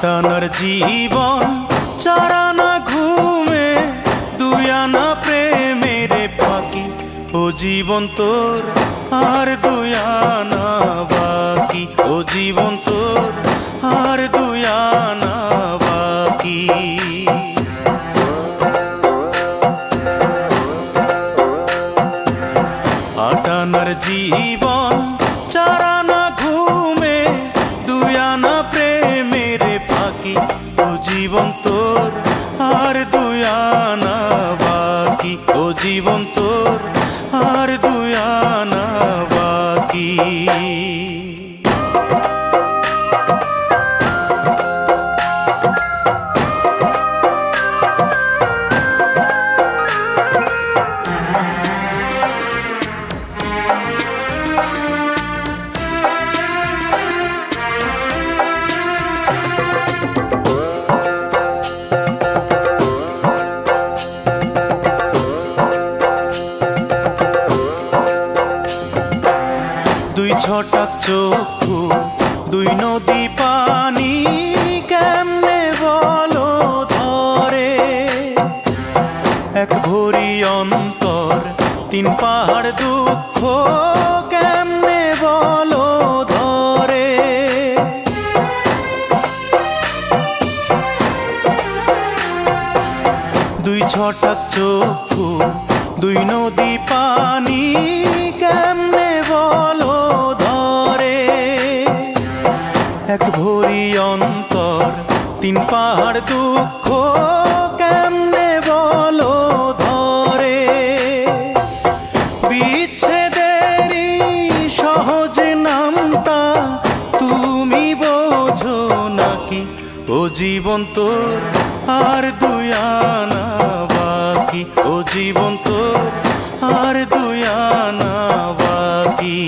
কাটানোর জীবন চারানা ঘুমে, দুয়ানা প্রেমের ফাঁকি। ও জীবন তোর, আর দুয়ানা বাকি। ও জীবন তোর, আর দুয়ানা বাকি। বাকি ও জীবন নদী পানি কেমনে বলো ধরে? এক ভরি অন্তর, তিন পাহাড় দুঃখ কেমনে বলো ধরে? দুই ছটাক চক্ষু, দুই নদী পানি কেমনে ও জীবন তোর আর দুয়ানা বাকি। ও জীবন তোর আর দুয়ানা বাকি।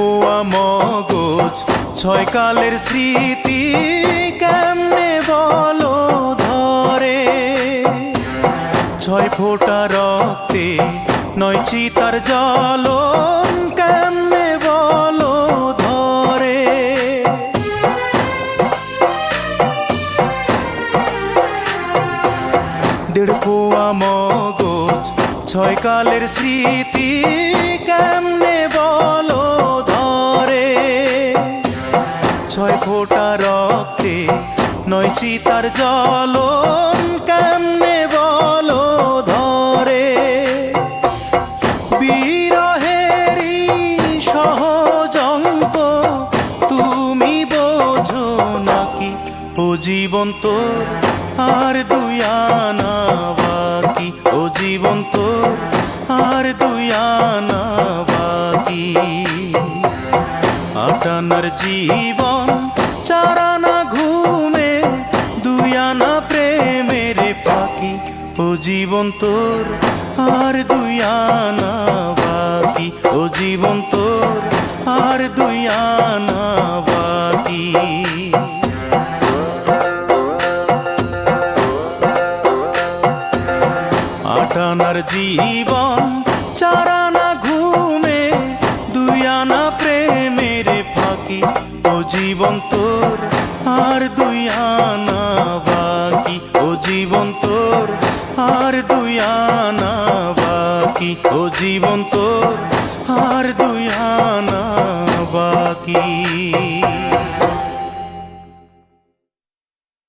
পোয়া মগজ, ছয় কালের স্মৃতি কেমনে বলো ধরে? ছয় ফোঁটা রক্তে, নয় চিতার জল কেমনে বলো ধরে? দেড় পোয়া মগজ, ছয় কালের স্মৃতি কেমনে ফোঁটা রক্তে, নয় চিতার জল কেমনে বলো ধরে? বিরহেরই সহজ অঙ্ক তুমি বোঝো নাকি? ও জীবন তোর আর দুয়ানা বাকি। ও জীবন তোর আর দুয়ানা বাকি। আটানার জীবন জীবন তোর আর দুয়ানা বাকি ও জীবন তোর আর দুয়ানা বাকি আটানার জীবন, চারানা ঘুমে দুয়ানা প্রেমের ফাঁকি। ও জীবন তোর আর দুয়ানা বাকি ও জীবন তোর আর দুই আনা বাকি।